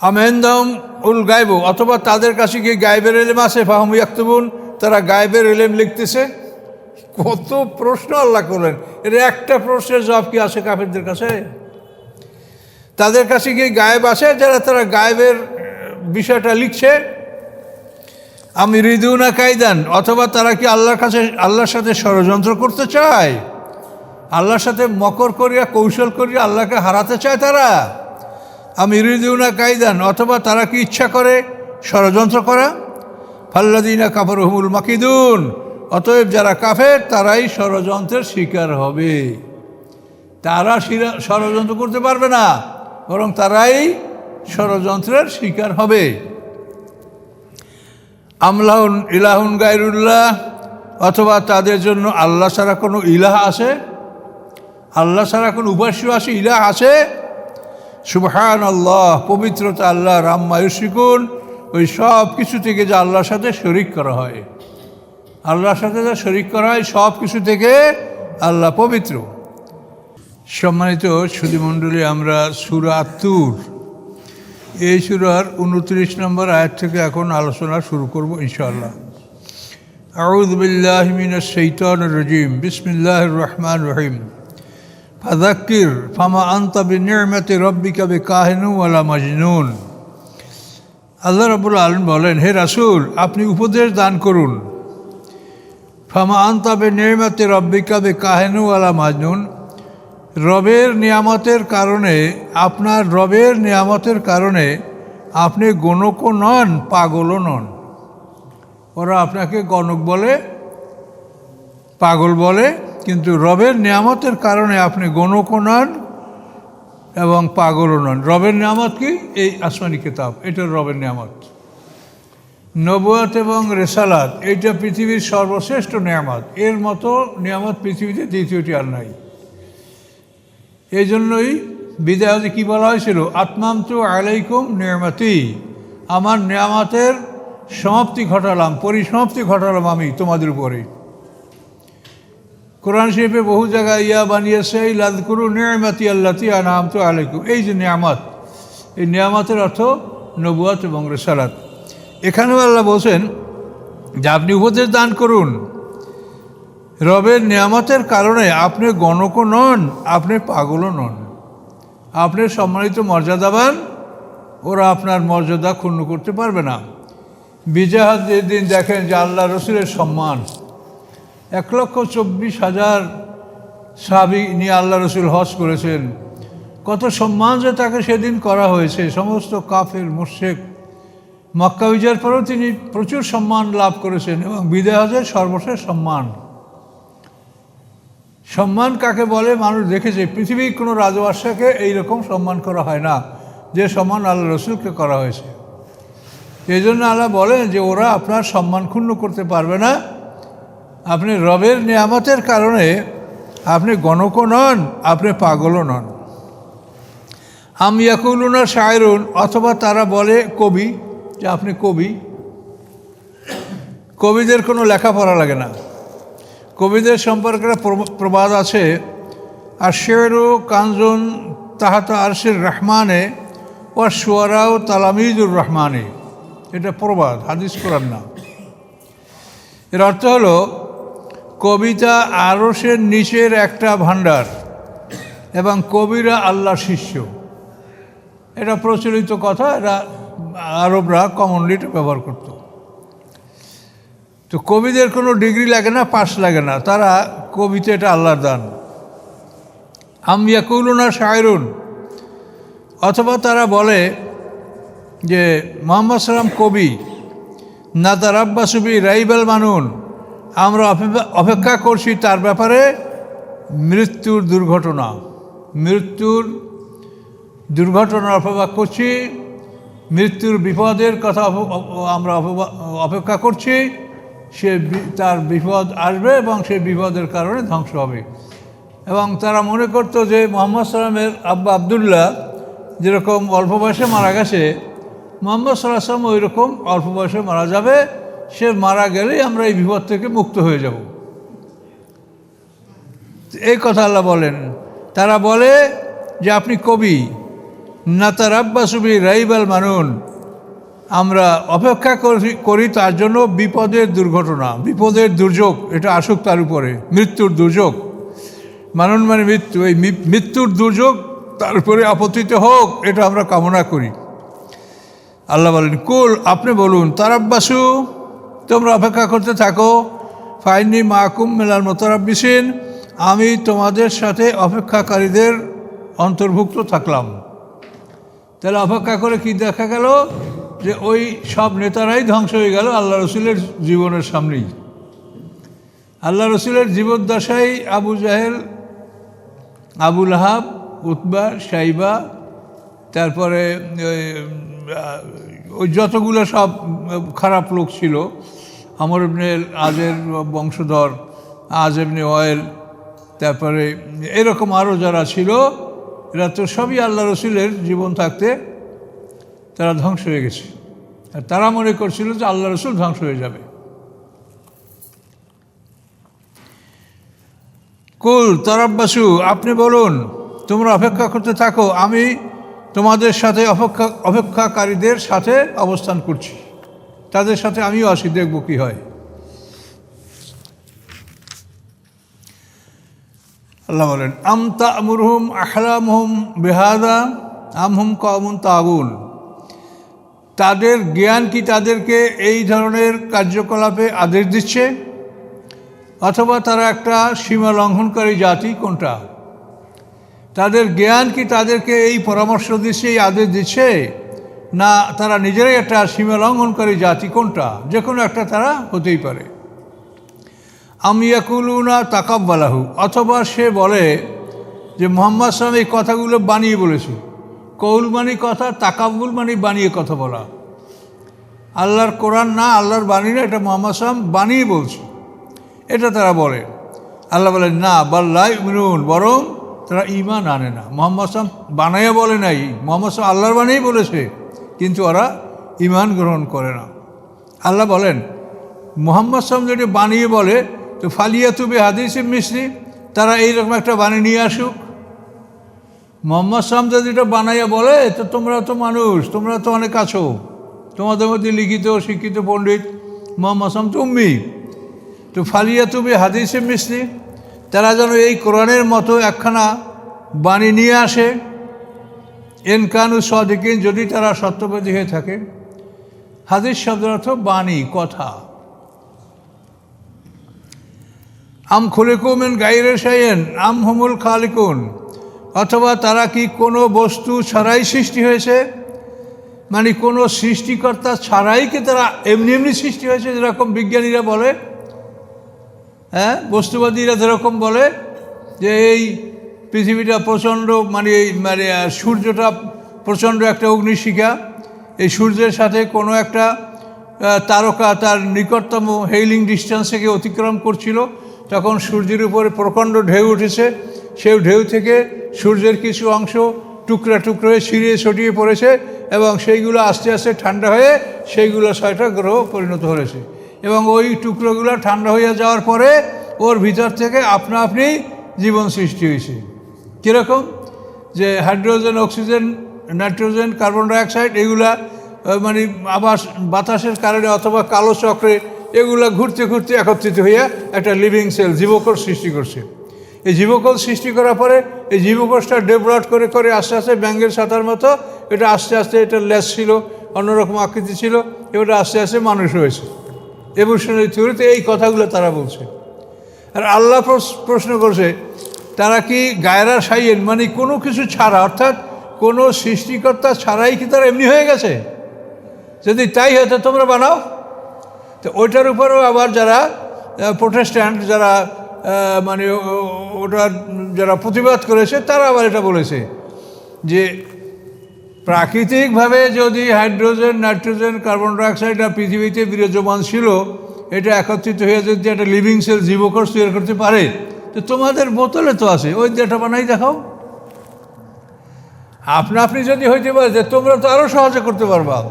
আমেন্দাম উল গাইব, অথবা তাদের কাছে গিয়ে গায়েবের এলেম আছে, ফাহম ইয়াক্তবুন, তারা গায়েবের এলেম লিখতেছে। কত প্রশ্ন আল্লাহ করলেন। এর একটা প্রশ্নের জবাব কি আছে কাফেরদের কাছে? তাদের কাছে গিয়ে গায়েব আছে, যারা তারা গায়েবের বিষয়টা লিখছে, আমি রিদুনা কায়দান অথবা তারা কি আল্লাহর কাছে, আল্লাহর সাথে ষড়যন্ত্র করতে চায়? আল্লাহর সাথে মকর করিয়া, কৌশল করিয়া আল্লাহকে হারাতে চায় তারা? আমি রিদুনা কায়দান অথবা তারা কি ইচ্ছা করে? ষড়যন্ত্র করা? ফাল্লাদিনা কাপড় হুমুল মাকিদুন। অতএব যারা কাফের, তারাই ষড়যন্ত্রের শিকার হবে। তারা ষড়যন্ত্র করতে পারবে না, বরং তারাই ষড়যন্ত্রের শিকার হবে। আমলাহুন ইলাহুন গায়রুল্লাহ, অথবা তাদের জন্য আল্লাহ ছাড়া কোনো ইলাহ আছে? আল্লাহ ছাড়া কোনো উপাস্য আছে, ইলাহ আছে? সুবহান আল্লাহ পবিত্রতা আল্লাহ রাম্মায়ুশিকুন ওই সব কিছু থেকে যা আল্লাহর সাথে শরিক করা হয়। আল্লাহর সাথে যা শরিক করা হয়, সব কিছু থেকে আল্লাহ পবিত্র। সম্মানিত সুধীমণ্ডলী, আমরা সুরা তুর এই সুরার উনত্রিশ নম্বর আয়াত থেকে এখন আলোচনা শুরু করব ইনশাআল্লাহ। আউদ বিল্লাহ মিনাশ শাইতানির রাজিম, বিসমিল্লাহির রহমান রহিম। ফাদাক্কির ফামা আনতা বিনিয়ামতি রব্বিকা বিকাহিনু ওয়ালা মাজনুন আল্লাহ রাব্বুল আলম বলেন, হে রাসুল, আপনি উপদেশ দান করুন। ফামা আনতা বিনিয়ামতি রব্বিকা বিকাহিনু ওয়ালা মাজনুন। রবের নিয়ামতের কারণে, আপনার রবের নিয়ামতের কারণে আপনি গণকও নন, পাগলও নন। ওরা আপনাকে গণক বলে, পাগল বলে কিন্তু রবের নিয়ামতের কারণে আপনি গণকও নন এবং পাগলও নন। রবের নিয়ামত কি? এই আসমানি কিতাব। এটা রবের নিয়ামত। নবুয়াত এবং রেসালাত, এইটা পৃথিবীর সর্বশ্রেষ্ঠ নিয়ামত। এর মতো নিয়ামত পৃথিবীতে দ্বিতীয়টি আর নাই। এই জন্যই বিদায়তে কী বলা হয়েছিল? আত্মাম তো আলাইকুম নিয়ামতি। আমার নিয়ামতের সমাপ্তি ঘটালাম, পরিসমাপ্তি ঘটালাম আমি তোমাদের উপরে। কোরআন শরীফে বহু জায়গায় ইয়া বানিয়েছে, এই লাদকুরু নিয়ামতি আল্লাতি আনাম তো আলাইকুম। এই যে নিয়ামত, এই নিয়ামতের অর্থ নবুয়াত এবং রেসালাত। এখানেও আল্লাহ বলছেন যে আপনি উপদেশ দান করুন। রবের নিয়ামতের কারণে আপনি গণকও নন, আপনি পাগলও নন। আপনি সম্মানিত মর্যাদাবান, ওরা আপনার মর্যাদা ক্ষুণ্ণ করতে পারবে না। বিজয়াহাত যেদিন দেখেন যে আল্লাহ রসুলের সম্মান এক লক্ষ চব্বিশ হাজার সাবি নিয়ে আল্লাহ রসুল হজ করেছেন। কত সম্মান যে তাকে সেদিন করা হয়েছে। সমস্ত কাফের মুর্শেক মক্কা বিজয়ের পরেও তিনি প্রচুর সম্মান লাভ করেছেন এবং বিদায় হজের সর্বশেষ সম্মান। সম্মান কাকে বলে? মানুষ দেখেছে, পৃথিবীর কোনো রাজবাসাকে এইরকম সম্মান করা হয় না, যে সম্মান আল্লাহ রসুলকে করা হয়েছে। এই জন্য আল্লাহ বলেন যে, ওরা আপনার সম্মান ক্ষুণ্ণ করতে পারবে না। আপনি রবের নিয়ামতের কারণে আপনি গণকও নন, আপনি পাগলও নন। আমিয়াকুলুনা শায়রুন, অথবা তারা বলে কবি, যে আপনি কবি। কবিদের কোনো লেখাপড়া লাগে না। কবিদের সম্পর্কে প্রবাদ আছে আর শেরু কাঞ্জন তাহাতা আরশের রহমানে ও সুয়ারাও তালামিজুর রহমানে। এটা প্রবাদ, হাদিস করার না। এর অর্থ হলো কবিতা আরসের নিচের একটা ভাণ্ডার এবং কবিরা আল্লাহ শিষ্য। এটা প্রচলিত কথা, এটা আরবরা কমনলি ব্যবহার করতো। তো কবিদের কোনো ডিগ্রি লাগে না পাস লাগে না, তারা কবিতে এটা আল্লাহর দান। আমিয়া কৌলনা শায়রুন অথবা তারা বলে যে, মোহাম্মদ সালাম কবি না তার আব্বাসুবি রাইবেল মানুন। আমরা অপেক্ষা- করছি তার ব্যাপারে মৃত্যুর দুর্ঘটনা। মৃত্যুর দুর্ঘটনার অপেক্ষা করছি, মৃত্যুর বিপদের কথা আমরা অপেক্ষা- করছি, সে তার বিপদ আসবে এবং সেই বিপদের কারণে ধ্বংস হবে। এবং তারা মনে করতো যে মোহাম্মদ সাল্লামের আব্বা আবদুল্লাহ যেরকম অল্প বয়সে মারা গেছে, মোহাম্মদ সাল্লাহ সাল্লাম ওই রকম অল্প বয়সে মারা যাবে। সে মারা গেলেই আমরা এই বিপদ থেকে মুক্ত হয়ে যাব। এই কথা আল্লাহ বলেন। তারা বলে যে আপনি কবি। না তার আব্বাসুবি রাইবাল মানুন। আমরা অপেক্ষা করি করি তার জন্য বিপদের দুর্ঘটনা, বিপদের দুর্যোগ, এটা আসুক তার উপরে, মৃত্যুর দুর্যোগ। মানুন মানে মৃত্যু, এই মৃত্যুর দুর্যোগ তার উপরে আপত্তিত হোক, এটা আমরা কামনা করি। আল্লাহ বলেন, কুল, আপনি বলুন, তারাব্বাসু তোমরা অপেক্ষা করতে থাকো। ফাইনি মাকুম মেলার মোতারাব্বিসিন, আমি তোমাদের সাথে অপেক্ষাকারীদের অন্তর্ভুক্ত থাকলাম। তাহলে অপেক্ষা করে কি দেখা গেল? যে ওই সব নেতারাই ধ্বংস হয়ে গেল আল্লাহ রসুলের জীবনের সামনেই। আল্লাহ রসুলের জীবদ্দশায় আবু জাহেল আবুল আহাব উতবা সাইবা তারপরে ওই যতগুলো সব খারাপ লোক ছিল আমর ইবনে আজের বংশধর আজ এমনি অয়েল তারপরে এরকম আরও যারা ছিল, এরা তো সবই আল্লাহ রসুলের জীবন থাকতে তারা ধ্বংস হয়ে গেছে। আর তারা মনে করছিল যে আল্লাহ রসুল ধ্বংস হয়ে যাবে। কুল, তরাব্বাসু, আপনি বলুন, তোমরা অপেক্ষা করতে থাকো, আমি তোমাদের সাথে অপেক্ষা অপেক্ষাকারীদের সাথে অবস্থান করছি। তাদের সাথে আমিও আসি, দেখব কি হয়। আল্লাহ বলেন, আম তামুরহুম আহলামহুম বেহাদা আমহুম কমন তাগুন? তাদের জ্ঞান কি তাদেরকে এই ধরনের কার্যকলাপে আদেশ দিচ্ছে? অথবা তারা একটা সীমা লঙ্ঘনকারী জাতি কোনটা? তাদের জ্ঞান কি তাদেরকে এই পরামর্শ দিচ্ছে, এই আদেশ দিচ্ছে? না, তারা নিজেরাই একটা সীমা লঙ্ঘনকারী জাতি কোনটা? যে কোনো একটা তারা হতেই পারে। আমিয়াকুলুনা তাকাব্বালাহু, অথবা সে বলে যে মোহাম্মদ সালাম এই কথাগুলো বানিয়ে বলেছে। কৌল মানি কথা, তাকাব্বুল মানি বানিয়ে কথা বলা। আল্লাহর কোরআন না, আল্লাহর বাণী না, এটা মোহাম্মদ সালাম বানিয়ে বলছে। এটা তারা বলে। আল্লাহ বলেন, না বাল্লাই মিনুন বরং তারা ইমান আনে না। মোহাম্মদ সালাম বানাইয়া বলে নাই। মোহাম্মদ সালাম আল্লাহর বানিয়েই বলেছে। কিন্তু ওরা ইমান গ্রহণ করে না। আল্লাহ বলেন, মোহাম্মদ সালাম যদি বানিয়ে বলে, তো ফালিয়া তুবি হাদিসে মিশ্রি তারা এইরকম একটা বানিয়ে নিয়ে আসুক। মোহাম্মদ সালাম যদি এটা বানাইয়া বলে, তো তোমরা তো মানুষ, তোমরা তো অনেক আছো, তোমাদের মধ্যে লিখিত, শিক্ষিত পণ্ডিত মোহাম্মদ সালাম তুমি তো ফালিয়া তুমি হাদিসে মিস্ত্রি তারা যেন এই কোরআনের মতো একখানা বাণী নিয়ে আসে। এনকানু সদিকিন, যদি তারা সত্যবাদী হয়ে থাকে। হাদিস শব্দের অর্থ বাণী, কথা। আম খুলিকুমেন গাইরে সাইয়েন আম হমুল খালিকুন। অথবা তারা কি কোনো বস্তু ছাড়াই সৃষ্টি হয়েছে? মানে কোনো সৃষ্টিকর্তা ছাড়াই কি তারা এমনি এমনি সৃষ্টি হয়েছে, যেরকম বিজ্ঞানীরা বলে? হ্যাঁ বস্তুবাদীরা যেরকম বলে যে এই পৃথিবীটা প্রচণ্ড মানে মানে সূর্যটা প্রচণ্ড একটা অগ্নিশিখা। এই সূর্যের সাথে কোনো একটা তারকা তার নিকটতম হেইলিং ডিস্টেন্স থেকে অতিক্রম করছিল। তখন সূর্যের উপরে প্রকাণ্ড ঢেউ উঠেছে। সেই ঢেউ থেকে সূর্যের কিছু অংশ টুকরা টুকরো হয়ে ছিঁড়িয়ে ছড়িয়ে পড়েছে এবং সেইগুলো আস্তে আস্তে ঠান্ডা হয়ে সেইগুলো ছয়টা গ্রহ পরিণত হয়েছে। এবং ওই টুকরোগুলো ঠান্ডা হয়ে যাওয়ার পরে ওর ভিতর থেকে আপনা আপনি জীবন সৃষ্টি হয়েছে। কীরকম? যে hydrogen, oxygen, nitrogen, carbon dioxide, এগুলা মানে আবাস, বাতাসের কারণে অথবা কালো চক্রে এগুলা ঘুরতে ঘুরতে একত্রিত হইয়া একটা লিভিং সেল জীবকোষ সৃষ্টি করছে। এই জীবকোষ সৃষ্টি করার পরে এই জীবকোষটা ডেভেলপ করে করে আস্তে আস্তে ব্যাঙ্গের সাঁতার মতো এটা আস্তে আস্তে এটা লেস ছিল, অন্যরকম আকৃতি ছিল, এবার আস্তে আস্তে মানুষ হয়েছে। এভলিউশনারি থিওরিতে এই কথাগুলো তারা বলছে। আর আল্লাহ প্রশ্ন করছে তারা কি গায়রা, সাইয়েন মানে কোনো কিছু ছাড়া, অর্থাৎ কোনো সৃষ্টিকর্তা ছাড়াই কি তারা এমনি হয়ে গেছে? যদি তাই হয় তোমরা বানাও। তো ওইটার উপরেও আবার যারা প্রোটেস্ট্যান্ট যারা মানে ওটার যারা প্রতিবাদ করেছে, তারা আবার এটা বলেছে যে প্রাকৃতিকভাবে যদি হাইড্রোজেন, নাইট্রোজেন, কার্বন ডাইঅক্সাইড আর পৃথিবীতে বিরাজমান ছিল, এটা একত্রিত হয়ে যদি একটা লিভিং সেল জীবকোষ তৈরি করতে পারে তোমাদের বোতলে তো আছে, ওই যেটা বানাই দেখাও। আপনা আপনি যদি হইতে পারে যে তোমরা তো আরও সহজে করতে পারবা।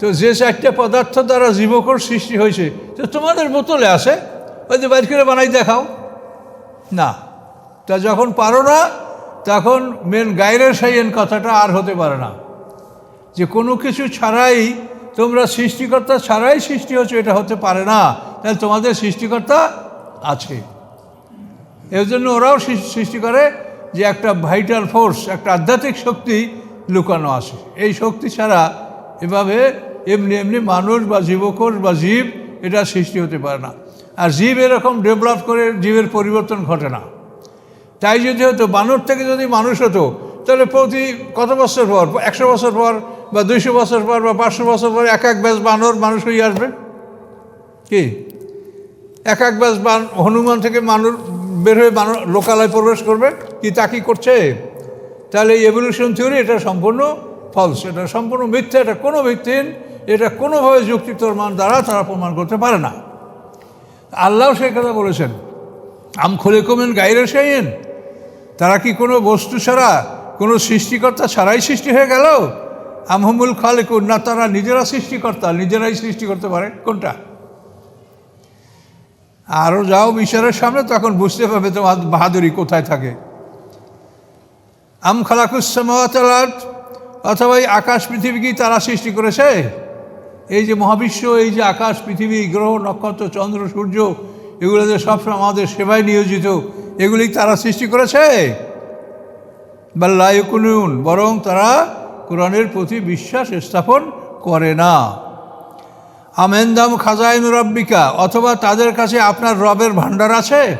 তো যে চারটে পদার্থ দ্বারা জীবকর সৃষ্টি হয়েছে, তো তোমাদের বোতলে আছে, ওই যে বাইর করে বানাই দেখাও। না। তা যখন পারো না, তখন মেন গাইরের সাইয়েন কথাটা আর হতে পারে না। যে কোনো কিছু ছাড়াই তোমরা সৃষ্টিকর্তা ছাড়াই সৃষ্টি হচ্ছে, এটা হতে পারে না। তাহলে তোমাদের সৃষ্টিকর্তা আছে। এর জন্য ওরাও সৃষ্টি করে যে একটা ভাইটাল ফোর্স একটা আধ্যাত্মিক শক্তি লুকানো আছে। এই শক্তি ছাড়া এভাবে এমনি এমনি মানুষ বা জীবকোষ বা জীব এটা সৃষ্টি হতে পারে না। আর জীব এরকম ডেভেলপ করে জীবের পরিবর্তন ঘটে না। তাই যদি হতো, বানর থেকে যদি মানুষ হতো, তাহলে প্রতি কত বছর পর, একশো বছর পর বা দুইশো বছর পর বা পাঁচশো বছর পর এক এক ব্যাস বানর মানুষ হয়ে আসবে? কি? এক এক ব্যাস বান হনুমান থেকে মানুষ বের হয়ে বানর লোকালয়ে প্রবেশ করবে, কি তা কি করছে? তাহলে এই এভলিউশন থিওরি এটা সম্পূর্ণ ফলস এটা সম্পূর্ণ মিথ্যা, এটা কোনো ভিত্তিহীন এটা কোনোভাবে যুক্তিতর্মান দ্বারা তারা প্রমাণ করতে পারে না। আল্লাহ সেই কথা বলেছেন, আম খুলে কমেন গাইরে সেইন তারা কি কোনো বস্তু ছাড়া, কোনো সৃষ্টিকর্তা ছাড়াই সৃষ্টি হয়ে গেল? আমহমুল খালেকুন না তারা নিজেরা সৃষ্টিকর্তা, নিজেরাই সৃষ্টি করতে পারে? কোনটা? আরও যাও বিচারের সামনে, তখন বুঝতে পারবে তোমার বাহাদুরি কোথায় থাকে। আম খালাকুসামাত অথবা এই আকাশ পৃথিবী কি তারা সৃষ্টি করেছে? এই যে মহাবিশ্ব, এই যে আকাশ পৃথিবী, গ্রহ, নক্ষত্র, চন্দ্র, সূর্য, এগুলো যে সবসময় আমাদের সেবায় নিয়োজিত, এগুলি তারা সৃষ্টি করেছে? বা বাল্লায়কুনুন বরং তারা কোরআনের প্রতি বিশ্বাস স্থাপন করে না। আমেন্দাম খাজাইন রব্বিকা, অথবা তাদের কাছে আপনার রবের ভাণ্ডার আছে?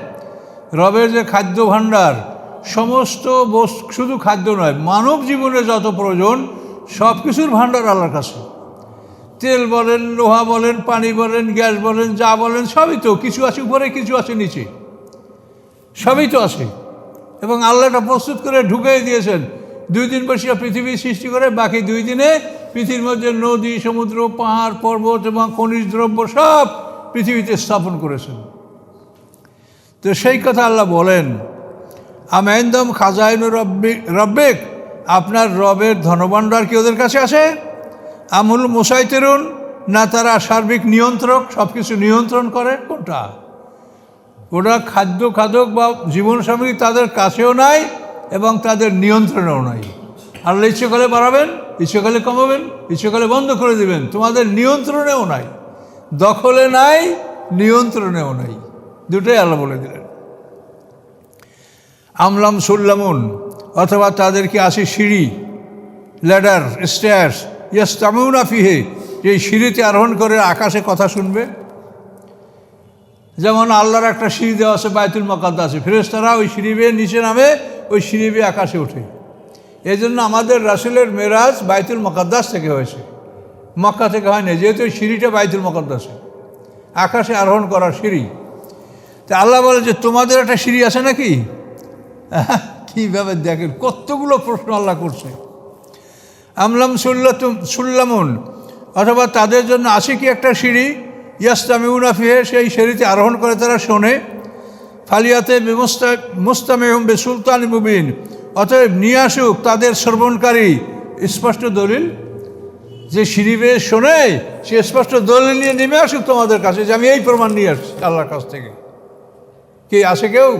রবের যে খাদ্য ভাণ্ডার, সমস্ত বস্তু শুধু খাদ্য নয়, মানব জীবনে যত প্রয়োজন সব কিছুর ভাণ্ডার আল্লাহর কাছে। তেল বলেন, লোহা বলেন, পানি বলেন, গ্যাস বলেন, যা বলেন, সবই তো, কিছু আছে উপরে, কিছু আছে নিচে। সবই তো আছে। এবং আল্লাহটা প্রস্তুত করে ঢুকিয়ে দিয়েছেন। দুই দিন বসিয়া পৃথিবী সৃষ্টি করে, বাকি দুই দিনে পৃথিবীর মধ্যে নদী, সমুদ্র, পাহাড়, পর্বত এবং খনিজ দ্রব্য সব পৃথিবীতে স্থাপন করেছেন। তো সেই কথা আল্লাহ বলেন, আমেন্দম খাজাইন রব্বি, রব্বেক, আপনার রবের ধনভাণ্ডার কি ওদের কাছে আছে? আমুল মুসাইতেরুন, না তারা সার্বিক নিয়ন্ত্রক সব কিছু নিয়ন্ত্রণ করে? কোনটা? ওরা খাদ্য খাদক বা জীবন সামগ্রী তাদের কাছেও নাই এবং তাদের নিয়ন্ত্রণেও নাই। আল্লাহ ইচ্ছে করে বাড়াবেন ইচ্ছে কমাবেন ইচ্ছে বন্ধ করে দিবেন। তোমাদের নিয়ন্ত্রণেও নাই। দখলে নাই, নিয়ন্ত্রণেও নাই। দুটোই আল্লাহ বলে দিলেন। আমলাম সুল্লামুন অথবা তাদেরকে আসে সিঁড়ি, ল্যাডার স্ট্যার্স ইয়াস তামিউনা ফিহে, যে সিঁড়িতে আরোহণ করে আকাশে কথা শুনবে? যেমন আল্লাহর একটা সিঁড়ি দেওয়া আছে বায়তুল আছে ফেরেস্তারা ওই সিঁড়ি বেয়ে নিচে নামে, ওই সিঁড়ি বেয়ে আকাশে ওঠে। এই জন্য আমাদের রাসুলের মেরাজ বাইতুল মকাদ্দাস থেকে হয়েছে। মক্কা থেকে হয়নি, যেহেতু সিঁড়িটা বাইতুল মকাদ্দাসে। আকাশে আরোহণ করার সিঁড়ি। তা আল্লাহ বলে যে, তোমাদের একটা সিঁড়ি আছে নাকি? কীভাবে দেখেন, কতগুলো প্রশ্ন আল্লাহ করছে। আমলাম সুল্লাতুম, সুল্লামুন অথবা, তাদের জন্য আসে কি একটা সিঁড়ি? ইয়াস্তামিউনা ফিহে সেই সিঁড়িতে আরোহণ করে তারা শোনে। ফালিয়াতে মুস্তা মুস্তামেহম বে সুলতান মুবিন অতএব নিয়ে আসুক তাদের শ্রবণকারী। স্পষ্ট দলিল? যে সিঁড়ি বেয়ে শোনে, সে স্পষ্ট দলিল নিয়ে নেমে আসুক তোমাদের কাছে। যে আমি এই প্রমাণ নিয়ে আসছি আল্লাহর কাছ থেকে। কে আসে কেউ?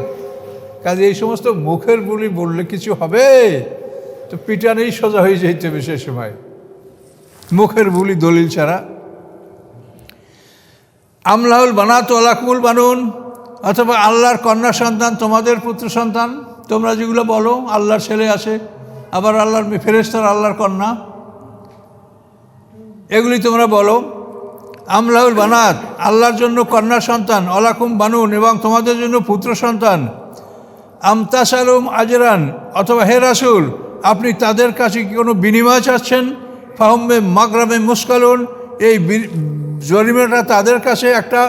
কাজে এই সমস্ত মুখের বলি বললে কিছু হবে? তো পিটানেই সোজা হয়ে যেতে হবে সে সময়। মুখের বুলি দলিল ছাড়া। আমলাহুল বানাত আলাকুল বানুন, অথবা আল্লাহর কন্যা সন্তান, তোমাদের পুত্র সন্তান। তোমরা যেগুলো বলো, আল্লাহর ছেলে আছে, আবার আল্লাহর ফেরেস্তার আল্লাহর কন্যা। এগুলি তোমরা বলো, আমলাউল বানাত, আল্লাহর জন্য কন্যা সন্তান অলাকুম বানুন, এবং তোমাদের জন্য পুত্র সন্তান। আমতাসালুম আজরান, অথবা হে রাসুল, আপনি তাদের কাছে কি কোনো বিনিময় চাচ্ছেন? ফাহমে মাগরামে মুস্কালুন, এই জরিমানাটা তাদের কাছে একটা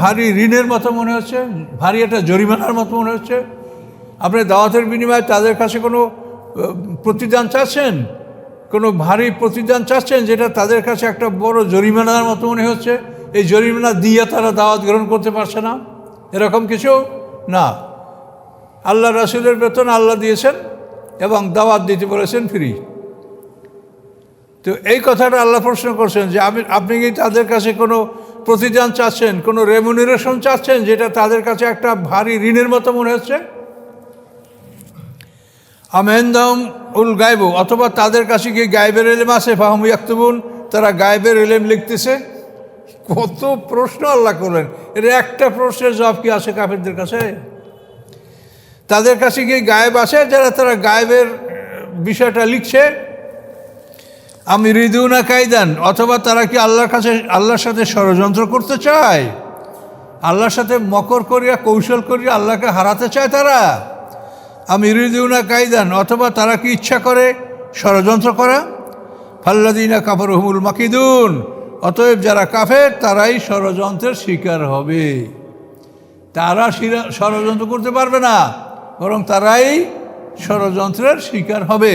ভারী ঋণের মতো মনে হচ্ছে, ভারী একটা জরিমানার মতো মনে হচ্ছে। আপনি দাওয়াতের বিনিময়ে তাদের কাছে কোনো প্রতিদান চাচ্ছেন? কোনো ভারী প্রতিদান চাচ্ছেন যেটা তাদের কাছে একটা বড় জরিমানার মতো মনে হচ্ছে? এই জরিমানা দিয়ে তারা দাওয়াত গ্রহণ করতে পারছে না? এরকম কিছু? না। আল্লাহ রাসুলের বেতন আল্লাহ দিয়েছেন এবং দাওয়াত দিতে বলেছেন ফ্রি। তো এই কথাটা আল্লাহ প্রশ্ন করছেন যে আমি, আপনি কি তাদের কাছে কোনো প্রতিদান চাচ্ছেন? কোনো রেমুনারেশন চাচ্ছেন যেটা তাদের কাছে একটা ভারী ঋণের মতো মনে হচ্ছে? আমেন্দম উল গাইব, অথবা তাদের কাছে গিয়ে গাইবের এলেম আছে, ফাহম ইয়াক্তবুন, তারা গাইবের এলেম লিখতেছে। কত প্রশ্ন আল্লাহ করলেন। এর একটা প্রশ্নের জবাব কি আছে কাফেরদের কাছে? তাদের কাছে গিয়ে গায়েব আছে, যারা তারা গায়েবের বিষয়টা লিখছে, আমি রিদুনা কায়দান অথবা তারা কি আল্লাহর কাছে, আল্লাহর সাথে ষড়যন্ত্র করতে চায়? আল্লাহর সাথে মকর করিয়া, কৌশল করিয়া আল্লাহকে হারাতে চায় তারা? আমি রিদুনা কায়দান অথবা তারা কি ইচ্ছা করে? ষড়যন্ত্র করা? ফাল্লাদিনা কাপড় হুমুল মাকিদুন। অতএব যারা কাফের, তারাই ষড়যন্ত্রের শিকার হবে। তারা ষড়যন্ত্র করতে পারবে না, বরং তারাই ষড়যন্ত্রের শিকার হবে।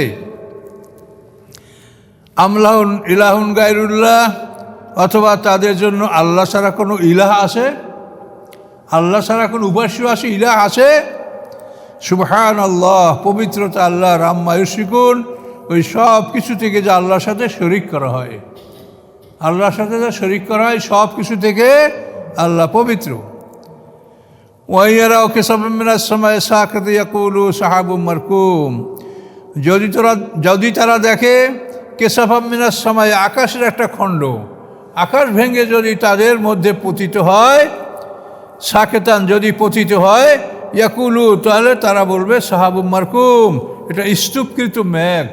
আমলাহুন ইলাহুন গায়রুল্লাহ, অথবা তাদের জন্য আল্লাহ ছাড়া কোনো ইলাহ আছে? আল্লাহ ছাড়া কোনো উপাস্য আছে ইলাহ আছে? সুবহান আল্লাহ পবিত্রতা আল্লাহ রাম্মায়ুশিকুন ওই সব কিছু থেকে যা আল্লাহর সাথে শরিক করা হয়। আল্লাহর সাথে যা শরিক করা হয়, সব কিছু থেকে আল্লাহ পবিত্র। ওয়াইয়ারা ওকে সবের সময় সাকত ইয়াকুলু সাহাবু মারকুম। যদি তোরা, যদি তারা দেখে কেশাফামিনার সময় আকাশের একটা খণ্ড, আকাশ ভেঙে যদি তাদের মধ্যে পতিত হয়, সাকেতান যদি পতিত হয় ইয়াকুলু, তাহলে তারা বলবে সাহাবু মারকুম, এটা স্তূপকৃত মেঘ।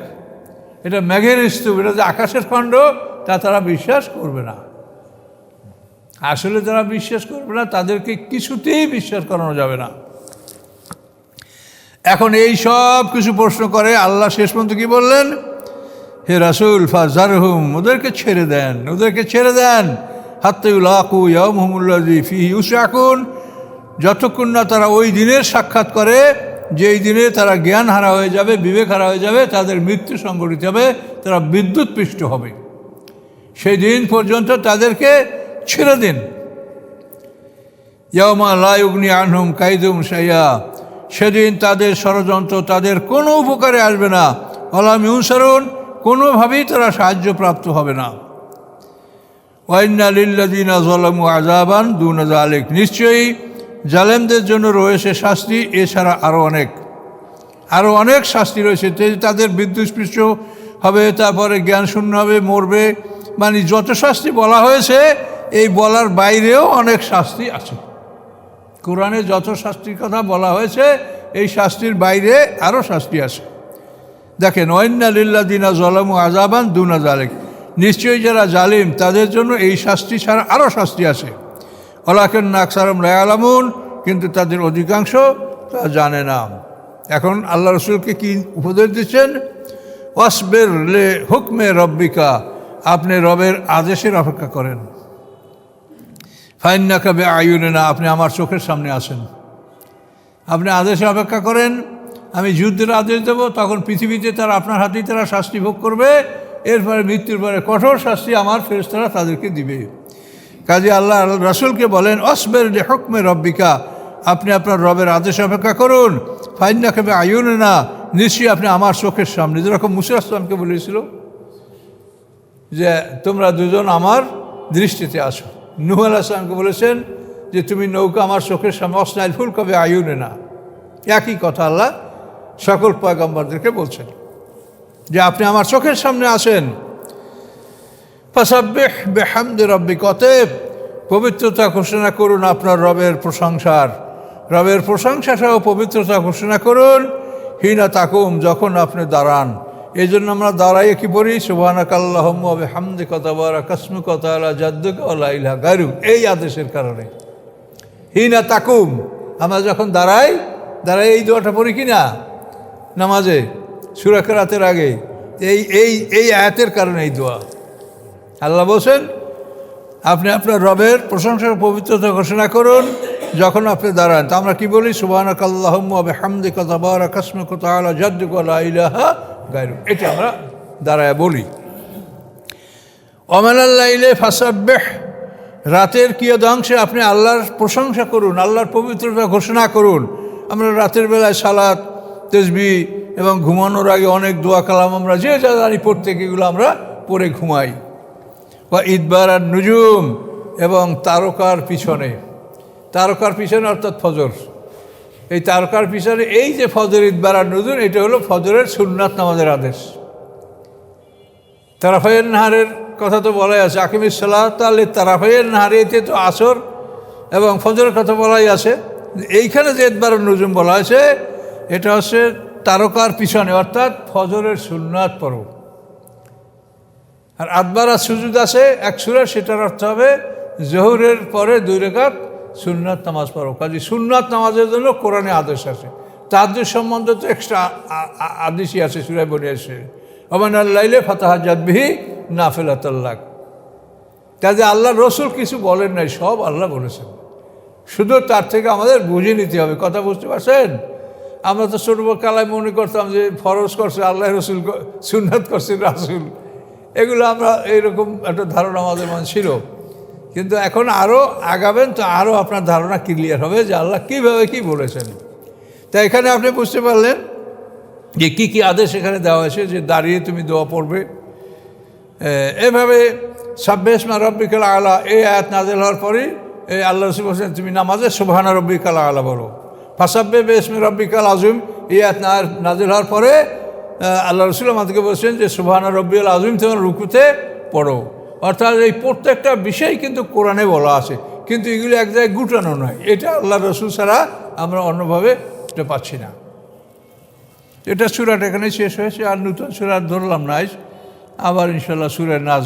এটা মেঘের স্তূপ, এটা যে আকাশের খণ্ড, তা তারা বিশ্বাস করবে না। আসলে যারা বিশ্বাস করবে না, তাদেরকে কিছুতেই বিশ্বাস করানো যাবে না। এখন এই সব কিছু প্রশ্ন করে, আল্লাহ শেষ পর্যন্ত কি বললেন? হে রাসুল ফাজারহুম ওদেরকে ছেড়ে দেন, ওদেরকে ছেড়ে দেন। হাত্তুল আকু ইয়ামহমুল্লাজি ফি ইউসাকুন যতক্ষণ না তারা ওই দিনের সাক্ষাৎ করে, যেই দিনে তারা জ্ঞান হারা হয়ে যাবে বিবেক হারা হয়ে যাবে, তাদের মৃত্যু সংঘটিত হবে, তারা বিদ্যুৎ পৃষ্ঠ হবে। সেই দিন পর্যন্ত তাদেরকে ছেড়ে দিন। ইয়মা লায়ুগ্নি আনহুম কাইদুম সাইয়া সেদিন তাদের ষড়যন্ত্র তাদের কোনো উপকারে আসবে না। অলাম ইউসারুন কোনোভাবেই তারা সাহায্যপ্রাপ্ত হবে না। ওয়াইন্না লিল্লাদিনা জলমু আজাবান দুনাজা আলেক নিশ্চয়ই জালেমদের জন্য রয়েছে শাস্তি, এছাড়া আরও অনেক। আরও অনেক শাস্তি রয়েছে। তাদের বিদ্যুৎস্পৃষ্ট হবে, তারপরে জ্ঞান শূন্য হবে, মরবে। মানে যত শাস্তি বলা হয়েছে, এই বলার বাইরেও অনেক শাস্তি আছে। কোরআনে যত শাস্তির কথা বলা হয়েছে, এই শাস্তির বাইরে আরও শাস্তি আছে। দেখেন ওয়াইন্না লিল্লাদিনা জলমু আজাবান দুনা জালেক নিশ্চয়ই যারা জালিম, তাদের জন্য এই শাস্তি ছাড়া আরও শাস্তি আছে। অলাকেন নাকসারম রায়ালামুন কিন্তু তাদের অধিকাংশ তা জানে না। এখন আল্লাহ রসুলকে কি উপদেশ দিচ্ছেন? ওয়াসবের লে হুকমে রব্বিকা, আপনি রবের আদেশের অপেক্ষা করেন। ফাইন্না কাবে আয়ুনে না আপনি আমার চোখের সামনে আসেন আপনি আদেশে অপেক্ষা করেন, আমি যুদ্ধের আদেশ দেবো, তখন পৃথিবীতে তারা আপনার হাতেই তারা শাস্তি ভোগ করবে, এরপরে মৃত্যুর পরে কঠোর শাস্তি আমার ফেরেশতারা তাদেরকে দিবে। কাজে আল্লাহ রাসুলকে বলেন, অসবের লে হকমে রব্বিকা, আপনি আপনার রবের আদেশ অপেক্ষা করুন। ফাইন্না খাবে আয়ুনে না নিশ্চয়ই আপনি আমার চোখের সামনে। যেরকম মুসা আসলামকে বলেছিল যে, তোমরা দুজন আমার দৃষ্টিতে আসো। নুহ আলাহিসামকে বলেছেন যে, তুমি নৌকা আমার চোখের সামনে অস্নাইল ফুল কবে আয়ুনে না একই কথা আল্লাহ সকল পয়গম্বরদেরকে বলছেন যে, আপনি আমার চোখের সামনে আসেন। ফাসাব্বিহ বেহামদে রব্বি কতেব পবিত্রতা ঘোষণা করুন আপনার রবের প্রশংসার। রবের প্রশংসা সহ পবিত্রতা ঘোষণা করুন, হিনা তাকুম, যখন আপনি দাঁড়ান। এই জন্য আমরা দাঁড়াইয়ে কি পড়ি? সুবাহানাক আল্লাহম হামদে কতাবারা কাসমু কতালা জাদ্দুক গারু এই আদেশের কারণে। হিনা তাকুম, আমরা যখন দাঁড়াই দাঁড়াই এই দোয়াটা পড়ি কি না? নামাজে সুরাকেরাতের আগে। এই এই এই আয়াতের কারণে এই দোয়া। আল্লাহ বলছেন, আপনি আপনার রবের প্রশংসার পবিত্রতা ঘোষণা করুন যখন আপনি দাঁড়ান। তা আমরা কী বলি? সুবাহানাক আল্লাহম হামদে কতাবার এটা আমরা দাঁড়ায় বলি। অমেলাল্লাইলে ফাসাব্বেহ, রাতের কিয়দাংশে আপনি আল্লাহর প্রশংসা করুন, আল্লাহর পবিত্রতা ঘোষণা করুন। আমরা রাতের বেলায় সালাদ তেজবি এবং ঘুমানোর আগে অনেক দোয়া কালাম আমরা যে যা জানি পড়তে এগুলো আমরা পড়ে ঘুমাই। বা ঈদবার আর নুজুম এবং তারকার পিছনে। তারকার পিছনে অর্থাৎ ফজর। এই তারকার পিছনে এই যে ফজর ঈদ আর নুজুম, এটা হলো ফজরের সুন্নাত নামাজের আদেশ। তারাফাইয়ের নাহারের কথা তো বলাই আছে, আকিমিস সালাহ তাহলে তারাফাইয়ের এতে তো আসর এবং ফজরের কথা বলাই আছে। এইখানে যে এদবারের নজুম বলা আছে এটা হচ্ছে তারকার পিছনে, অর্থাৎ ফজরের সুন্নাত পর্ব আর আদবার আর সুজুদ আছে, এক সুরে, সেটার অর্থ হবে জহুরের পরে দুই রেখাত সুন্নাত নামাজ পড়ো। কাজে সুন্নাত নামাজের জন্য কোরআনে আদেশ আছে। তাদের সম্বন্ধে তো এক্সট্রা আদেশই আছে সুরাই বনে এসে অমান আল্লাইলে ফাতাহাজাদবিহি নাফেলাতাল্লাক কাজে আল্লাহ রসুল কিছু বলেন নাই, সব আল্লাহ বলেছেন। শুধু তার থেকে আমাদের বুঝে নিতে হবে, কথা বুঝতে পারছেন? আমরা তো ছোটকালায় মনে করতাম যে ফরজ করছে আল্লাহ রসুল সুন্নাত করছে রাসুল। এগুলো আমরা এইরকম একটা ধারণা আমাদের মনে ছিল। কিন্তু এখন আরও আগাবেন তো আরও আপনার ধারণা ক্লিয়ার হবে যে আল্লাহ কীভাবে কী বলেছেন। তা এখানে আপনি বুঝতে পারলেন যে কী কী আদেশ এখানে দেওয়া হয়েছে যে দাঁড়িয়ে তুমি দোয়া পড়বে। এভাবে সাব্বেশ মা রব্বিকাল আলা এই আয়াত নাজেল হওয়ার পরেই এই আল্লাহ রসুল বলছেন, তুমি নামাজে সুবহানা রব্বিকাল আলা বলো। ফাসাব্বে বেসমে রব্বিকাল আজম এই আয়াত নাজেল হওয়ার পরে আল্লাহ রসুল আমাদেরকে বলছেন যে সুবাহানা রব্বিউল আজম তোমার রুকুতে পড়ো। অর্থাৎ এই প্রত্যেকটা বিষয় কিন্তু কোরআনে বলা আছে, কিন্তু এগুলি এক জায়গায় গুটানো নয়। এটা আল্লাহ রসুল ছাড়া আমরা অন্যভাবে এটা পাচ্ছি না। এটা সুরাট এখানে শেষ হয়েছে, আর নতুন সুরাট ধরলাম না। আবার ইনশাল্লাহ সুরের নাচ